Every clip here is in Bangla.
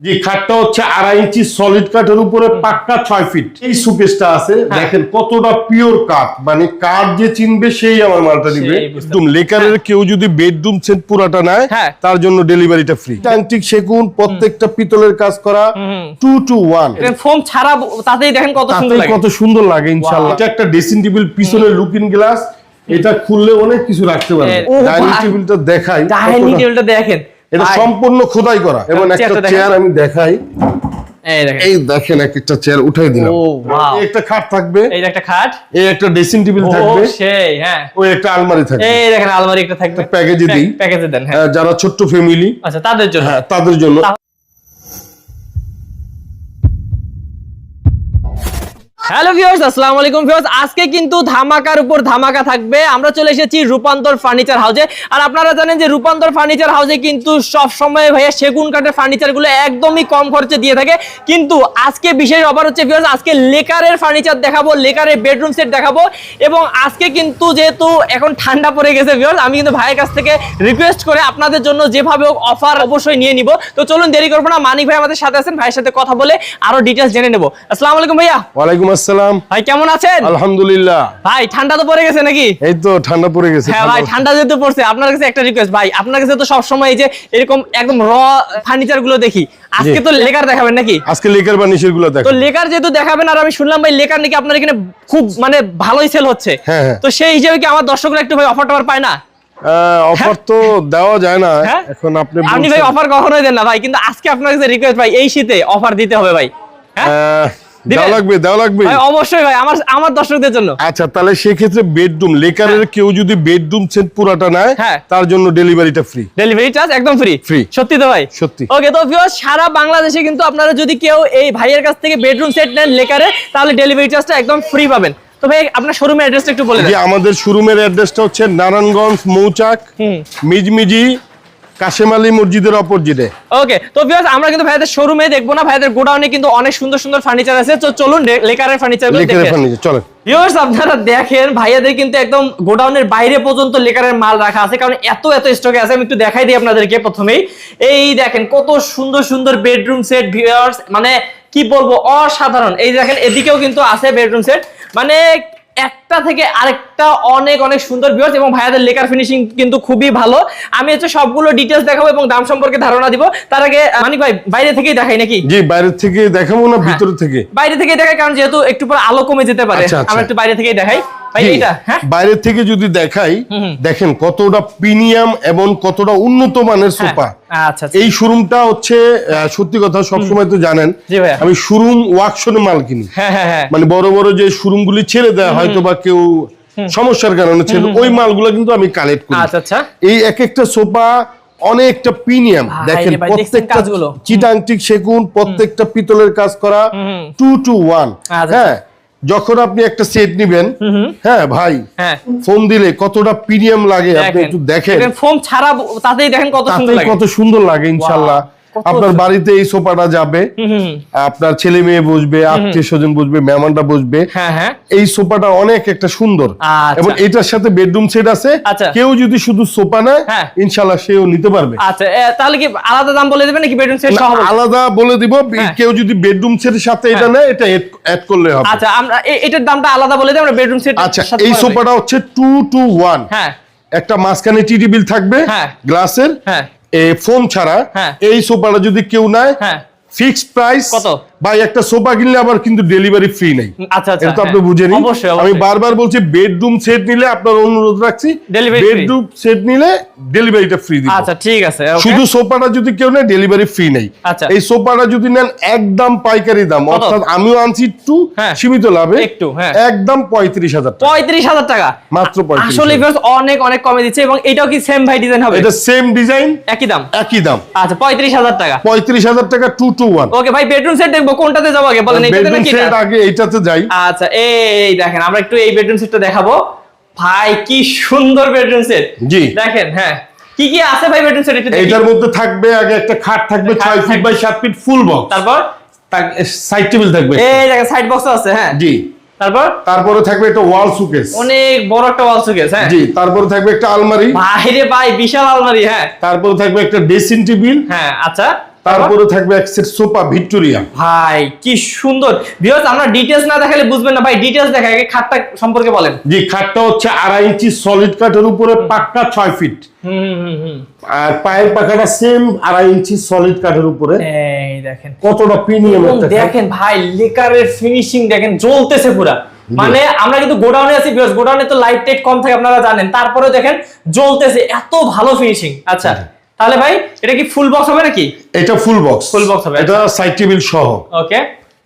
জি। খাটটা হচ্ছে আড়াই ইঞ্চি সলিড কাঠের উপরে পাক্কা ছয় ফিট এই সুকেসটা আছে। হ্যাঁ। দেখেন কতটা পিওর কাঠ। মানে কাঠ যে চিনবে সেই আমার মালটা দিবে। একদম লেকারের কেউ যদি বেডরুম সেট পুরাটা নেয় হ্যাঁ। তার জন্য ডেলিভারিটা ফ্রি টাংটিক সেগুন প্রত্যেকটা পিতলের কাজ করা টু টু ওয়ান ফোম ছাড়া তাতেই দেখেন কত সুন্দর লাগে। কত সুন্দর লাগে ইনশাল্লাহ এটা একটা ড্রেসিং টেবিল পিছনে লুকিং গ্লাস এটা খুললে অনেক কিছু রাখতে পারবে। ডাইনিং টেবিলটা দেখাই ডাইনিং টেবিলটা দেখেন। এটা সম্পূর্ণ খোদাই করা। এবং একটা চেয়ার আমি দেখাই। এই দেখেন। একটা চেয়ার উঠাই দিলাম. একটা খাট থাকবে। এই একটা খাট? এই একটা ড্রেসিং টেবিল ও থাকবে। সেই হ্যাঁ। ওই একটা আলমারি থাকবে। এই দেখেন আলমারি একটা থাকবে। প্যাকেজে দিই। প্যাকেজে দেন হ্যাঁ। যারা ছোট্ট ফ্যামিলি আচ্ছা তাদের জন্য। হ্যাঁ তাদের জন্য। হ্যালো ভিউয়ার্স আসসালামু আলাইকুম ভিউয়ার্স আজকে কিন্তু ধামাকার উপর ধামাকা থাকবে। আমরা চলে এসেছি রূপান্তর ফার্নিচার হাউসে আর আপনারা জানেন যে রূপান্তর ফার্নিচার হাউসে কিন্তু সব সময় ভাইয়া সেগুন কাঠের ফার্নিচারগুলো একদমই কম খরচে দিয়ে থাকে। কিন্তু আজকে বিশেষ অফার হচ্ছে ভিউয়ার্স আজকে লেকারের ফার্নিচার দেখাবো, লেকারের বেডরুম সেট দেখাবো। এবং আজকে কিন্তু যেহেতু এখন ঠান্ডা পড়ে গেছে ভিউয়ার্স আমি কিন্তু ভাইয়ের কাছ থেকে রিকোয়েস্ট করে আপনাদের জন্য যেভাবে হোক অফার অবশ্যই নিয়ে নিব। তো চলুন দেরি করব না। মানিক ভাই আমাদের সাথে আছেন, ভাইয়ের সাথে কথা বলে আরও ডিটেলস জেনে নেব। আসসালামু আলাইকুম ভাইয়া। ওয়ালাইকুম আসসালাম। ভাই কেমন আছেন? আলহামদুলিল্লাহ। ভাই ঠান্ডা তো পড়ে গেছে নাকি? এই তো ঠান্ডা পড়ে গেছে হ্যাঁ ভাই ঠান্ডা যেহেতু পড়ছে আপনার কাছে একটা রিকোয়েস্ট ভাই আপনার কাছে তো সবসময় এই যে এরকম একদম র ফার্নিচারগুলো দেখি। আজকে তো লেকার দেখাবেন নাকি? আজকে লেকার বানিশেরগুলো তো লেকার যেহেতু দেখাবেন আর আমি শুনলাম ভাই লেকার নাকি আপনার এখানে খুব মানে ভালোই সেল হচ্ছে। হ্যাঁ, হ্যাঁ। তো সেই হিসেবে কি আমার দর্শকরা একটু ভাই অফার টফার পায় না? অফার তো দেওয়া যায় না? এখন আপনি আপনি ভাই অফার কখনোই দেন না ভাই কিন্তু আজকে আপনার কাছে রিকোয়েস্ট ভাই এই শীতে অফার দিতে হবে ভাই। হ্যাঁ? দেওয়া লাগবে দেওয়া লাগবে। অবশ্যই ভাই আমার আমার দর্শকদের জন্য। আচ্ছা তাহলে সেক্ষেত্রে বেডরুম লেকারের কেউ যদি বেডরুম সেট পুরাটা নেয় হ্যাঁ। তার জন্য ডেলিভারিটা ফ্রি ডেলিভারি চার্জ একদম ফ্রি Free। সত্যি তো ভাই? সত্যি। ওকে তো ভিউয়ার্স সারা বাংলাদেশে কিন্তু আপনারা যদি কেউ এই ভাইয়ের কাছ থেকে বেডরুম সেট নেন লেকারে তাহলে ডেলিভারি চার্জটা একদম ফ্রি পাবেন। তো ভাই আপনার শোরুমের অ্যাড্রেসটা একটু বলে দেন। আমাদের শোরুমের অ্যাড্রেসটা হচ্ছে নারায়ণগঞ্জ মৌচাক মিজমিজি কাশেম আলী মসজিদের অপোজিটে। ওকে তো ভিউয়ার্স আমরা কিন্তু ভাইদের শোরুমে দেখব না ভাইদের গোডাউনে কিন্তু অনেক সুন্দর সুন্দর ফার্নিচার আছে। তো চলুন লেকারের ফার্নিচার লেকারের ফার্নিচার চলেন। ভিউয়ার্স আপনারা দেখেন ভাইয়াদের কিন্তু একদম গোডাউনের বাইরে পর্যন্ত লেকারের মাল রাখা আছে কারণ এত এত স্টকে আছে আমি একটু দেখাই দিই আপনাদেরকে প্রথমেই। এই দেখেন কত সুন্দর সুন্দর বেডরুম সেট ভিউয়ার্স মানে কি বলব অসাধারণ। এই দেখেন এদিকেও কিন্তু আছে বেডরুম সেট মানে একটা থেকে আরেকটা অনেক অনেক সুন্দর ভিউয়ার্স এবং ভাইয়াদের লেকার ফিনিশিং কিন্তু খুবই ভালো। আমি হচ্ছে সবগুলো ডিটেলস দেখাবো এবং দাম সম্পর্কে ধারণা দিব। তার আগে মানিক ভাই বাইরে থেকেই দেখাই নাকি? জি বাইরে থেকে দেখাবো হ্যাঁ। না ভিতর থেকে। বাইরে থেকেই দেখাই কারণ যেহেতু একটু পর আলো কমে যেতে পারে। আচ্ছা, আচ্ছা। আমরা একটু বাইরে থেকেই দেখাই। হ্যাঁ? বাইরের থেকে যদি দেখাই। দেখেন কতটা প্রিমিয়াম এবং কতটা উন্নত মানের হ্যাঁ, সোফা। আচ্ছা আচ্ছা। এই শোরুমটা হচ্ছে সত্যি কথা সবসময় তো জানেন আমি শোরুম ওয়ার্কশপে মাল কিনি। হ্যাঁ মানে বড় বড় যে শোরুম গুলি ছেড়ে দেয় হয়তো বা কেউ সমস্যার কারণে ছিল ওই মালগুলো কিন্তু আমি কালেক্ট করি। আচ্ছা এই এক একটা সোফা অনেকটা প্রিমিয়াম। দেখেন প্রত্যেকটা? চিটাংটিক সেগুন প্রত্যেকটা পিতলের কাজ করা টু টু ওয়ান। হ্যাঁ যখন আপনি একটা সেট নিবেন হ্যাঁ ভাই হ্যাঁ। ফোন দিলে কতটা প্রিমিয়াম লাগে আপনি একটু দেখেন। ফোন ছাড়া তাতেই দেখেন কত সুন্দর লাগে। কত সুন্দর লাগে ইনশাল্লাহ। আপনার বাড়িতে এই সোফাটা যাবে। আপনার ছেলে মেয়ে বসবে আত্মীয় স্বজন বসবে মেহমানরা বসবে। হ্যাঁ হ্যাঁ। এই সোফাটা অনেক একটা সুন্দর। আচ্ছা। এবং এটার সাথে বেডরুম সেট আছে। আচ্ছা। কেউ যদি শুধু সোফা নেয় হ্যাঁ। ইনশাল্লাহ সেও নিতে পারবে। আচ্ছা তাহলে কি আলাদা দাম বলে দেবেন নাকি বেডরুম সেট সহ আলাদা বলে দিব। কেউ যদি বেডরুম সেটের সাথে এটা। নেয় এটা অ্যাড করলে হবে। আচ্ছা আমরা এটার দামটা আলাদা বলে দিই আমরা বেডরুম সেট আচ্ছা এই সোফাটা হচ্ছে টু টু ওয়ান হ্যাঁ। একটা মাঝখানে টি বিল থাকবে। গ্লাসের। হ্যাঁ। ফোম ছাড়া হ্যাঁ। এই সোফাটা যদি কেউ নেয় হ্যাঁ ফিক্সড প্রাইস কত? ভাই একটা সোফা কিনলে আবার কিন্তু ডেলিভারি ফ্রি নাই। আচ্ছা এটা তো আপনি হ্যাঁ। বুঝে নিন আমি বারবার বলছি বেডরুম সেট নিলে আপনার অনুরোধ রাখছি বেডরুম সেট নিলে ডেলিভারিটা ফ্রি দিব। আচ্ছা ঠিক আছে শুধু সোফাটা যদি কেউ নেয় ডেলিভারি ফ্রি নেই। আচ্ছা। এই সোফাটা যদি নেন একদম পাইকারি দাম। অর্থাৎ আমিও আনছি একটু হ্যাঁ। সীমিত লাভে। একটু, হ্যাঁ। একদম পঁয়ত্রিশ হাজার টাকা। পঁয়ত্রিশ হাজার টাকা। মাত্র 35,000 আসলে অনেক অনেক কমে দিচ্ছে এবং এটাও কি সেম ভাই ডিজাইন হবে? এটা সেম ডিজাইন একই দাম? একই দাম। আচ্ছা পঁয়ত্রিশ হাজার টাকা। পঁয়ত্রিশ হাজার টাকা টু টু ওয়ান ওকে ভাই বেডরুম সেট দেখব কোনটাতে যাব আগে? বলেন এইটাতে নাকি এটা? আগে এইটাতে যাই। আচ্ছা এই দেখেন আমরা একটু এই বেডরুম সেটটা দেখাবো। ভাই কি সুন্দর বেডরুম সেট জি। দেখেন হ্যাঁ। কি কি আছে ভাই বেডরুম সেট একটু দেখি মধ্যে থাকবে আগে একটা খাট থাকবে খাট ছয় ফিট বাই সাত ফিট ফুল বক্স তারপর? সাইড টেবিল থাকবে এই দেখেন সাইড বক্স আছে হ্যাঁ। জি। তারপর? তারপরে থাকবে একটা ওয়াল সুকেস অনেক বড় একটা ওয়াল সুকেস হ্যাঁ। জি তারপরে থাকবে একটা আলমারি। বাইরে ভাই বিশাল আলমারি হ্যাঁ। তারপরে থাকবে একটা ড্রেসিং টেবিল হ্যাঁ আচ্ছা। তারপরে থাকবে এক সেট সোফা ভিক্টোরিয়া ভাই কি সুন্দর। ভিউয়ার্স আমরা ডিটেইলস না দেখালে বুঝবেন না। ভাই ডিটেইলস দেখা আগে খাটটা সম্পর্কে বলেন। জি খাটটা হচ্ছে আড়াই ইঞ্চি সলিড কাঠের উপরে পাক্কা ছয় ফিট হুম হুম হুম আর পায়ের পাখাটা সেম আড়াই ইঞ্চি সলিড কাঠের উপরে। এই দেখেন। কতটা প্রিমিয়াম দেখেন ভাই লেকারের ফিনিশিং দেখেন জ্বলতেছে পুরা। মানে আমরা কিন্তু গোডাউনে আছি বিকজ গোডাউনে তো লাইট টাইট কম থাকে আপনারা জানেন। তারপরে দেখেন জ্বলতেছে এত ভালো ফিনিশিং আচ্ছা তাহলে ভাই এটা কি ফুল বক্স হবে নাকি? এটা ফুল বক্স ফুল বক্স হবে। এটা সাইড টেবিল সহ। ওকে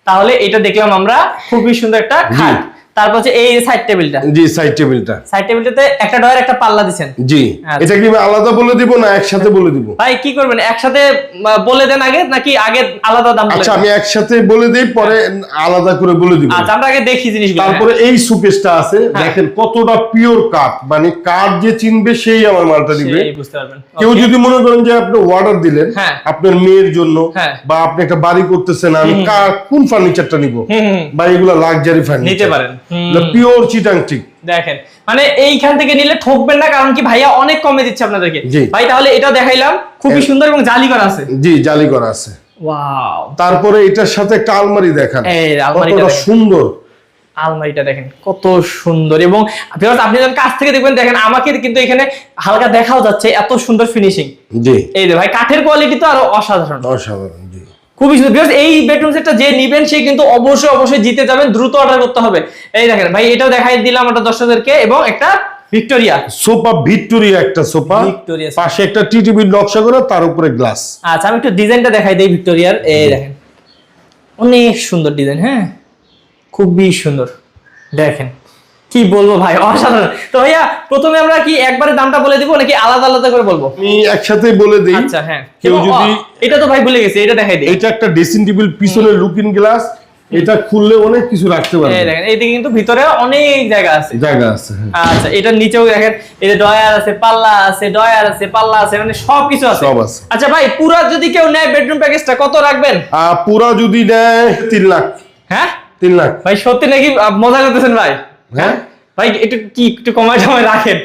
তাহলে এটা দেখলাম আমরা খুবই সুন্দর একটা খাট। তারপর হচ্ছে এই সাইড টেবিলটা জি সাইড টেবিলটা সাইড টেবিলটাতে একটা ডয়ের একটা পাল্লা দিছেন। জি আচ্ছা। এটা কি আলাদা বলে দিব না একসাথে বলে দিব? ভাই কি করবেন? একসাথে বলে দেন আগে নাকি আগে আলাদা দাম আচ্ছা আমি একসাথে বলে দিই পরে আলাদা করে বলে দিব। আচ্ছা আমরা আগে দেখি জিনিসগুলো তারপরে এই সুকেসটা আছে হ্যাঁ। দেখেন কতটা পিওর কাঠ মানে কাঠ যে চিনবে সেই আমার মালটা দিবে। সেই বুঝতে পারবেন। কেউ যদি মনে করেন যে আপনি অর্ডার দিলেন হ্যাঁ। আপনার মেয়ের জন্য হ্যাঁ। বা আপনি একটা বাড়ি করতেছেন আমি কোন ফার্নিচারটা নিব? বা এগুলো লাক্সারি ফার্নিচার নিতে পারেন। পিওর চিটাং ঠিক দেখেন মানে এইখান থেকে নিলে ঠকবেন না কারণ কি ভাইয়া অনেক কমে দিচ্ছে আপনাদেরকে। ভাই তাহলে এটা দেখাইলাম খুবই সুন্দর এবং জালি করা আছে। জি জালি করা আছে। ওয়াও। তারপরে এটার সাথে একটা আলমারি দেখান। এই আলমারিটা সুন্দর। আলমারিটা দেখেন কত সুন্দর। এবং আপনি যখন কাছ থেকে দেখবেন দেখেন আমাকে কিন্তু এখানে হালকা দেখাও যাচ্ছে এত সুন্দর ফিনিশিং জি। এই ভাই কাঠের কোয়ালিটি তো আরও অসাধারণ। অসাধারণ জি। খুবই সুন্দর। Viewers, এই বেডরুম সেটটা যে নিবেন সে কিন্তু অবশ্যই অবশ্যই জিতে যাবেন দ্রুত অর্ডার করতে হবে। এই দেখেন ভাই এটাও দেখাই দিলাম আমরা দর্শকদেরকে এবং একটা ভিক্টোরিয়া। সোফা ভিক্টোরিয়া একটা সোফা। ভিক্টোরিয়া পাশে একটা টিটিভির নকশা করা তার উপরে গ্লাস আচ্ছা আমি একটু ডিজাইনটা দেখাই দিই ভিক্টোরিয়ার। এই দেখেন অনেক সুন্দর ডিজাইন হ্যাঁ? খুবই সুন্দর। দেখেন কি বলব ভাই? অসাধারণ। তো ভাইয়া প্রথমে আমরা কি একবারে দামটা বলে দিব নাকি আলাদা আলাদা করে বলব? আমি একসাথে বলে দিই। আচ্ছা হ্যাঁ। কেউ যদি- এটা তো ভাই ভুলে গেছি এটা দেখাই দিই। এটা একটা ড্রেসিং টেবিল পিছনে লুকিং গ্লাস এটা খুললে অনেক কিছু রাখতে পারবে। এই দেখেন এইদিকে কিন্তু ভিতরে অনেক জায়গা আছে। জায়গা আছে হ্যাঁ। আচ্ছা এটার নিচেও দেখেন এই যে ডয়ার আছে পাল্লা আছে ডয়ার আছে পাল্লা আছে মানে সব কিছু আছে। সব আছে। আচ্ছা ভাই পুরা যদি কেউ নেয় বেডরুম প্যাকেজটা কত রাখবেন? পুরা যদি নেয় তিন লাখ। হ্যাঁ? তিন লাখ। ভাই সত্যি নাকি মজা করতেছেন ভাই? হ্যাঁ? ভাই একটু কি একটু কমায় টমায় রাখেন।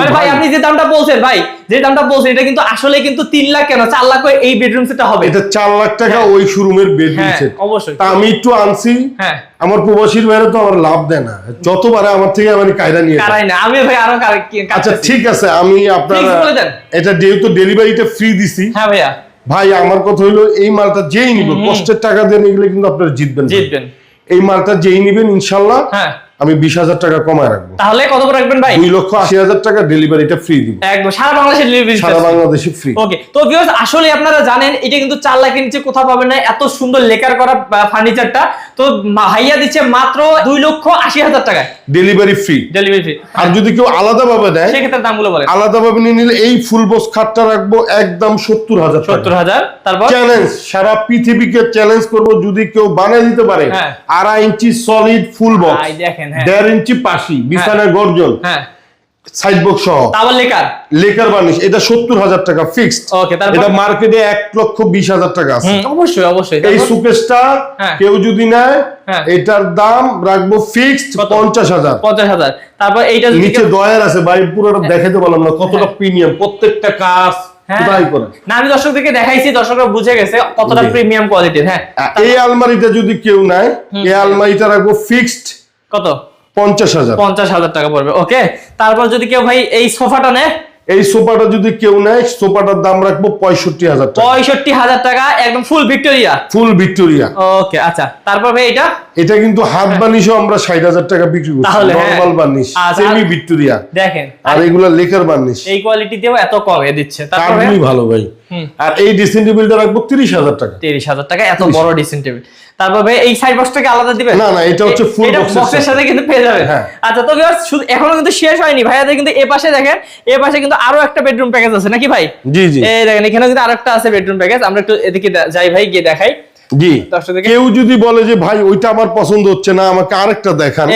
মানে ভাই। আপনি যে দামটা বলছেন ভাই যে দামটা বলছেন এটা কিন্তু আসলে কিন্তু তিন লাখ কেন? চার লাখ এই বেডরুম সেটটা হবে। এটা চার লাখ টাকা হ্যাঁ। ওই শোরুমের বেডরুম হ্যাঁ সেট অবশ্যই। তা আমি একটু আনছি। হ্যাঁ। আমার প্রবাসীর বাইরে তো আমার লাভ দেয় না। যতবারে আমার থেকে আমার কায়দা নিয়ে। কারাই না আমি ভাই আরও আচ্ছা ঠিক আছে আমি আপনার। এটা যেহেতু ডেলিভারিটা ফ্রি দিছি। হ্যাঁ ভাইয়া। ভাই আমার কথা হলো এই মালটা যেই নিবে কষ্টের টাকা দিয়ে নিলে কিন্তু আপনারা জিতবেন জিতবেন। এই মালটা যেই নিবেন ইনশাল্লাহ হ্যাঁ। আমি বিশ হাজার টাকা কমায় রাখব। তাহলে কত করে রাখবেন ভাই? দুই লক্ষ আশি হাজার টাকা ডেলিভারিটা ফ্রি দিব। একদম সারা বাংলাদেশে ডেলিভারি সারা বাংলাদেশে ফ্রি ওকে তো ভিউয়ার্স আসলে আপনারা জানেন এটা কিন্তু চার লাখের নিচে কোথাও পাবেন না এত সুন্দর লেকার করা ফার্নিচারটা তো ভাইয়া দিচ্ছে মাত্র দুই লক্ষ আশি হাজার টাকায়। ডেলিভারি ফ্রি ডেলিভারি ফি আর যদি কেউ আলাদা ভাবে দেয় সেক্ষেত্রে দামগুলো বলেন। আলাদা ভাবে নিয়ে নিলে এই ফুল বক্স খাটটা রাখব একদম সত্তর হাজার সত্তর হাজার তারপর? চ্যালেঞ্জ সারা পৃথিবীকে চ্যালেঞ্জ করব যদি কেউ বানিয়ে দিতে পারে। হ্যাঁ। আড়াই ইঞ্চি সলিড ফুল বক্স দেখেন হ্যাঁ। দেড় ইঞ্চি পাশি বিছানা গর্জন। হ্যাঁ। সাইড বক্স সহ। তারপর লেকার? লেকার বার্নিশ এটা সত্তর হাজার টাকা ফিক্সড তারপর? এটা মার্কেটে লক্ষ বিশ হাজার টাকা আছে। অবশ্যই অবশ্যই। এই? হ্যাঁ। কেউ যদি নেয় হ্যাঁ। এটার দাম রাখব ফিক্সড কত? পঞ্চাশ হাজার। পঞ্চাশ হাজার। তারপর এইটা যদি নিচে দয়ার আছে ভাই পুরোটা দেখাতে পারলাম না কতটা হ্যাঁ। প্রিমিয়াম প্রত্যেকটা কাজ হ্যাঁ। কোথায় করে। না আমি দর্শকদেরকে দেখাইছি দর্শকরা বুঝে গেছে কতটা প্রিমিয়াম কোয়ালিটির হ্যাঁ। এই আলমারিটা যদি কেউ নেয় এই আলমারিটা রাখব ফিক্সড কত? পঞ্চাশ হাজার। পঞ্চাশ হাজার টাকা পড়বে ওকে? তারপর যদি কেউ ভাই এই সোফাটা নেয়? এই সোফাটা যদি কেউ নেয় সোফাটার দাম রাখব পঁয়ষট্টি হাজার পঁয়ষট্টি হাজার টাকা একদম ফুল ভিক্টোরিয়া ফুল ভিক্টোরিয়া ওকে আচ্ছা। তারপর ভাই এটা? এটা কিন্তু হাত বানিশও আমরা ষাট হাজার টাকা বিক্রি করছি হ্যাঁ। নর্মাল আচ্ছা, সেমি ভিক্টোরিয়া দেখেন। আর এগুলা লেকার বার্নিশ এই কোয়ালিটিতেও এত কমে দিচ্ছে। ভালো ভাই। আর এই ড্রেসিং টেবিলটা রাখব তিরিশ হাজার টাকা। তিরিশ হাজার টাকা এত বড় ডিসেন্ট টেবিল তারপর ভাই এই সাইড বক্সটাকে আলাদা দিবেন? না, না, এটা হচ্ছে এর বক্সের সাথে। কিন্তু পেয়ে যাবেন। হ্যাঁ। আচ্ছা তো ভিউয়ার্স শুধু এখনও কিন্তু শেষ হয়নি। ভাইয়াদের কিন্তু এ পাশে দেখেন এ পাশে কিন্তু আরও একটা বেডরুম প্যাকেজ আছে নাকি ভাই? জি জি। এই দেখেন এখানে কিন্তু আরেকটা আছে বেডরুম প্যাকেজ আমরা একটু এদিকে যাই ভাই গিয়ে দেখাই। জি। কেউ যদি বলে যে ভাই ওইটা আমার পছন্দ হচ্ছে না আমাকে আরেকটা দেখান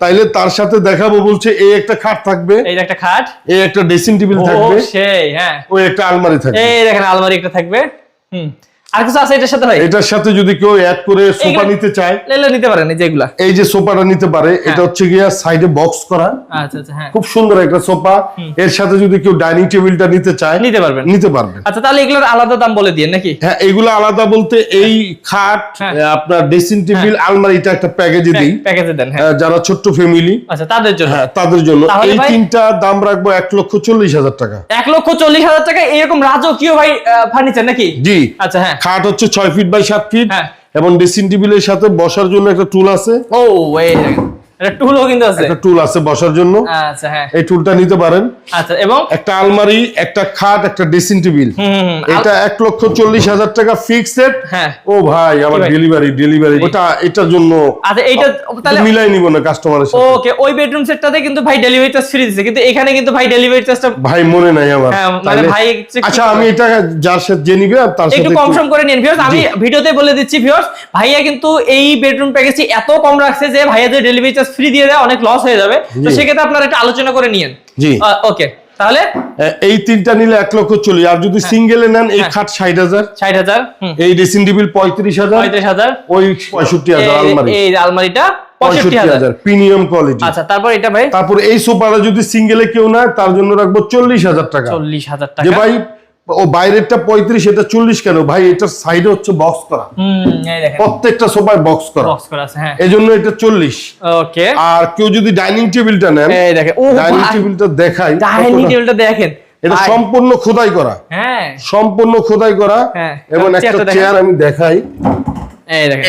তাইলে তার সাথে দেখাবো বলছে এই একটা খাট থাকবে এই একটা খাট। এই একটা ড্রেসিং টেবিল থাকবে সেই হ্যাঁ। ওই একটা আলমারি থাকবে। এই দেখেন আলমারি একটা থাকবে। হুম। আর কিছু আছে এটার সাথে ভাই? এটার সাথে যদি কেউ অ্যাড করে সোফা নিতে চায় লেলে নিতে পারেন এই যেগুলা এই যে সোফাটা নিতে পারে এটা হচ্ছে গিয়া সাইডে বক্স করা। আচ্ছা আচ্ছা হ্যাঁ। খুব সুন্দর একটা সোফা। এর সাথে যদি কেউ ডাইনিং টেবিলটা নিতে চায় নিতে পারবেন। নিতে পারবেন। আচ্ছা তাহলে এগুলোর আলাদা দাম বলে দিয়ে নাকি? হ্যাঁ এগুলো আলাদা বলতে এই খাট হ্যাঁ। আপনার ড্রেসিং টেবিল আলমারিটা একটা প্যাকেজে দিই। প্যাকেজে দেন হ্যাঁ। যারা ছোট্ট ফ্যামিলি আচ্ছা তাদের জন্য। হ্যাঁ তাদের জন্য। এই তিনটা দাম রাখব এক লক্ষ চল্লিশ হাজার টাকা। এক লক্ষ চল্লিশ হাজার টাকা এরকম রাজকীয় ভাই ফার্নিচার নাকি? জি। আচ্ছা হ্যাঁ। খাট হচ্ছে ছয় ফিট বাই সাত ফিট হ্যাঁ। এবং ড্রেসিং টেবিলের সাথে বসার জন্য একটা টুল আছে ও দেখেন এটা টুলও কিন্তু আছে। একটা টুল আছে বসার জন্য। আচ্ছা হ্যাঁ। এই টুলটা নিতে পারেন। আচ্ছা এবং? একটা আলমারি একটা খাট একটা ড্রেসিং টেবিল এটা এক লক্ষ চল্লিশ হাজার টাকা ফিক্সড হ্যাঁ। ও ভাই আমার ডেলিভারি ডেলিভারি ওটা এটার জন্য আচ্ছা এইটা তাহলে মিলাই নিব না কাস্টমারের সাথে। ওকে ওই বেডরুম সেটটাতে কিন্তু ভাই ডেলিভারি চার্জ ফ্রি দিচ্ছে কিন্তু এখানে কিন্তু ভাই ডেলিভারি চার্জটা ভাই মনে নাই আমার। হ্যাঁ, মানে ভাই আচ্ছা আমি এটা যার সাথে যে নিবে তার সাথে একটু কম সম করে নিন ভিউয়ার্স আমি ভিডিওতে বলে দিচ্ছি ভিউয়ার্স ভাইয়া কিন্তু এই বেডরুম প্যাকেজটি এত কম রাখছে যে ভাইয়া যে ডেলিভারি চার্জ ফ্রি দিয়ে দেয় অনেক লস হয়ে যাবে। তো। সেক্ষেত্রে আপনারা একটা আলোচনা করে নিয়েন। জি। ওকে তাহলে এই তিনটা নিলে এক লক্ষ চল্লিশ। আর যদি সিঙ্গেলে নেন এই হ্যাঁ। খাট ষাট হাজার। ষাট হাজার এই ড্রেসিং টেবিল পঁয়ত্রিশ হাজার। পঁয়ত্রিশ হাজার। ওই পঁয়ষট্টি হাজার আলমারি। এই আলমারিটা পঁয়ষট্টি পঁয়ষট্টি হাজার। হাজার প্রিমিয়াম কোয়ালিটি আচ্ছা তারপর এটা ভাই? তারপর এই সোফাটা যদি সিঙ্গেলে কেউ নেয় তার জন্য রাখব চল্লিশ হাজার টাকা। চল্লিশ হাজার টাকা। ভাই ও বাইরেরটা পঁয়ত্রিশ এটা চল্লিশ কেন? ভাই এটার সাইডে হচ্ছে বক্স করা। হুম প্রত্যেকটা সোফায় বক্স করা। হ্যাঁ। এই জন্য এটা চল্লিশ। আর কেউ যদি ডাইনিং টেবিলটা নেন ডাইনিং টেবিলটা দেখাই ডাইনিং টেবিলটা দেখেন। এটা সম্পূর্ণ খোদাই করা। হ্যাঁ। সম্পূর্ণ খোদাই করা। হ্যাঁ। এবং একটা চেয়ার আমি দেখাই।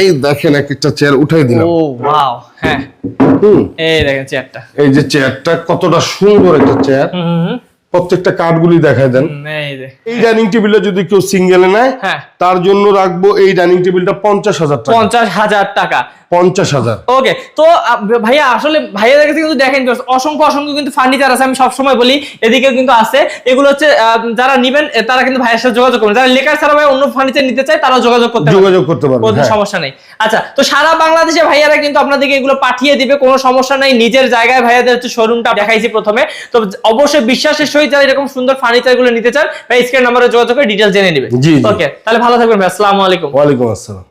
এই দেখেন। এক একটা চেয়ার উঠাই দিলাম। ও ওয়াও হ্যাঁ। এই দেখেন চেয়ারটা এই যে চেয়ারটা কতটা সুন্দর একটা চেয়ার হুম। প্রত্যেকটা কাঠগুলি দেখায় দেন। এই ডাইনিং টেবিলটা যদি কেউ সিঙ্গেলে নেয় হ্যাঁ। তার জন্য রাখব এই ডাইনিং টেবিলটা পঞ্চাশ হাজার টাকা। পঞ্চাশ হাজার টাকা। পঞ্চাশ হাজার। ওকে তো ভাইয়া আসলে ভাইয়াদের কাছে কিন্তু দেখেন অসংখ্য অসংখ্য কিন্তু ফার্নিচার আছে আমি সবসময় বলি এদিকে কিন্তু আছে। এগুলো হচ্ছে যারা নিবেন তারা কিন্তু ভাইয়ের সাথে যোগাযোগ করবেন। যারা লেকার ছাড়া ভাই অন্য ফার্নিচার নিতে চায় তারাও যোগাযোগ করতে যোগাযোগ করতে পারবেন কোনো হ্যাঁ। সমস্যা নেই। আচ্ছা তো সারা বাংলাদেশে ভাইয়ারা কিন্তু আপনাদেরকে এগুলো পাঠিয়ে দিবে কোনো সমস্যা নাই। নিজের জায়গায় ভাইয়াদের হচ্ছে শোরুমটা দেখাইছি প্রথমে। তো অবশ্যই বিশ্বাসের সহিত যারা এরকম সুন্দর ফার্নিচারগুলো নিতে চান ভাই স্ক্রিন নাম্বারে যোগাযোগ করে ডিটেল জেনে নেবে। ওকে তাহলে ভালো থাকবেন ভাই আসসালামু আলাইকুম। ওয়ালাইকুম আসসালাম।